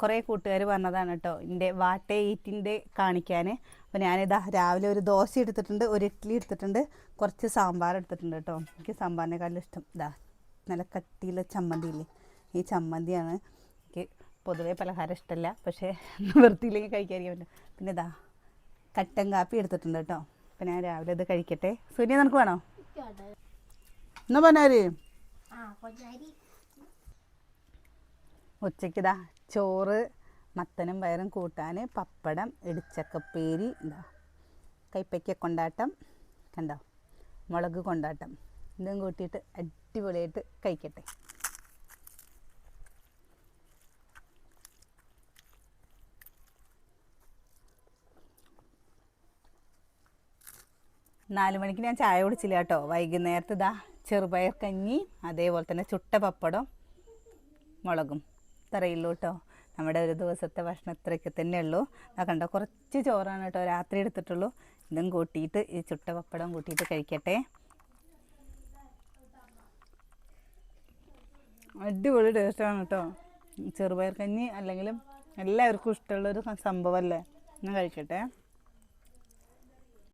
കുറേ കൂട്ടുകാർ പറഞ്ഞതാണ് കേട്ടോ എന്റെ വാട്ടേ ഈറ്റിന്റെ കാണിക്കാൻ അപ്പോൾ ഞാനിതാ രാവിലെ ഒരു ദോശ എടുത്തിട്ടുണ്ട് ഒരു ഇഡ്ഡലി എടുത്തിട്ടുണ്ട് കുറച്ച് സാമ്പാർ എടുത്തിട്ടുണ്ട് കേട്ടോ എനിക്ക് സാമ്പാറിനേക്കാളും ഇഷ്ടം. ഇതാ നല്ല കട്ടിയുള്ള ചമ്മന്തിയില്ലേ ഈ ചമ്മന്തിയാണ് എനിക്ക് പൊതുവേ പലഹാരം ഇഷ്ടമല്ല പക്ഷേ വൃത്തിയിലേക്ക് കഴിക്കാതിരിക്കാൻ പറ്റും. പിന്നെ ഇതാ കട്ടൻ കാപ്പി എടുത്തിട്ടുണ്ട് കേട്ടോ അപ്പോൾ ഞാൻ രാവിലെ ഇത് കഴിക്കട്ടെ. സുനിയ നിനക്ക് വേണോ? എന്നാ പറഞ്ഞാൽ ഉച്ചയ്ക്കിതാ ചോറ് മത്തനും പയറും കൂട്ടാൻ പപ്പടം ഇടിച്ചക്കപ്പേരി എന്താ കൈപ്പയ്ക്ക കൊണ്ടാട്ടം കണ്ടോ? മുളക് കൊണ്ടാട്ടം. ഇതും കൂട്ടിയിട്ട് അടിപൊളിയായിട്ട് കഴിക്കട്ടെ. നാല് മണിക്ക് ഞാൻ ചായ കുടിച്ചില്ല കേട്ടോ. വൈകുന്നേരത്ത് ഇതാ ചെറുപയർ കഞ്ഞി അതേപോലെ തന്നെ ചുട്ട പപ്പടം മുളകും. ഇത്രയുള്ളൂ കേട്ടോ. നമ്മുടെ ഒരു ദിവസത്തെ ഭക്ഷണം ഇത്രയൊക്കെ തന്നെ ഉള്ളൂ. ആ കണ്ടോ കുറച്ച് ചോറാണ് കേട്ടോ രാത്രി എടുത്തിട്ടുള്ളൂ. ഇതും കൂട്ടിയിട്ട് ഈ ചുട്ട പപ്പടം കൂട്ടിയിട്ട് കഴിക്കട്ടെ. അടിപൊളി ടേസ്റ്റാണ് കേട്ടോ. ചെറുപയർ കഞ്ഞി അല്ലെങ്കിലും എല്ലാവർക്കും ഇഷ്ടമുള്ളൊരു സംഭവമല്ലേ? ഞാൻ കഴിക്കട്ടെ.